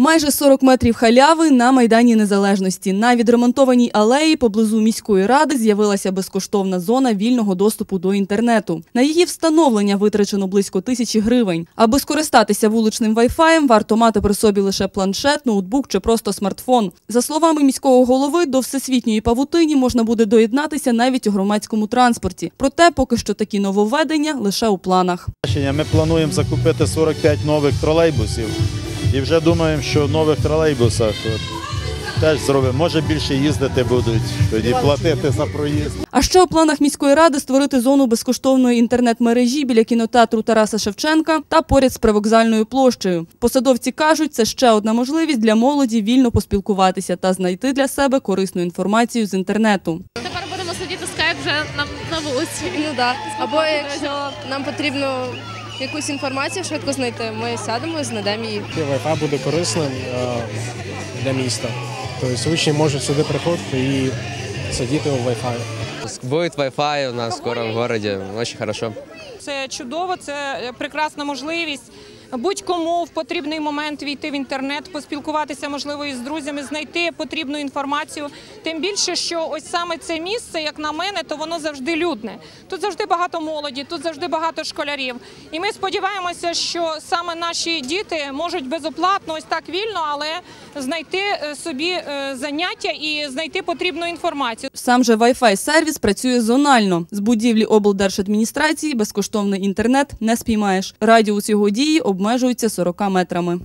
Майже 40 метрів халяви на Майдані Незалежності. На відремонтованій алеї поблизу міської ради з'явилася безкоштовна зона вільного доступу до інтернету. На її встановлення витрачено близько тисячі гривень. Аби скористатися вуличним вайфаєм, варто мати при собі лише планшет, ноутбук чи просто смартфон. За словами міського голови, до всесвітньої павутині можна буде доєднатися навіть у громадському транспорті. Проте поки що такі нововведення лише у планах. Ми плануємо закупити 45 нових тролейбусів і вже думаємо, що в нових тролейбусах от, теж зробимо. Може більше їздити будуть, тоді платити за проїзд. А ще у планах міської ради створити зону безкоштовної інтернет-мережі біля кінотеатру Тараса Шевченка та поряд з привокзальною площею. Посадовці кажуть, це ще одна можливість для молоді вільно поспілкуватися та знайти для себе корисну інформацію з інтернету. Тепер будемо сидіти скайп вже на, на вулиці. Ну да. Або якщо нам потрібно якусь інформацію швидко знайти, ми сядемо і знайдемо її. Wi-Fi буде корисним е, для міста. Тобто учні можуть сюди приходити і сидіти у Wi-Fi. Будет Wi-Fi у нас скоро в городе, очень хорошо. Це чудово, це прекрасна можливість будь-кому в потрібний момент війти в інтернет, поспілкуватися, можливо, із друзями, знайти потрібну інформацію. Тим більше, що ось саме це місце, як на мене, то воно завжди людне. Тут завжди багато молоді, тут завжди багато школярів. І ми сподіваємося, що саме наші діти можуть безоплатно, ось так вільно, але знайти е, собі е, заняття і знайти потрібну інформацію. Сам же Wi-Fi сервіс працює зонально. З будівлі облдержадміністрації безкоштовний інтернет не спіймаєш. Радіус його дії обмежується 40 метрами.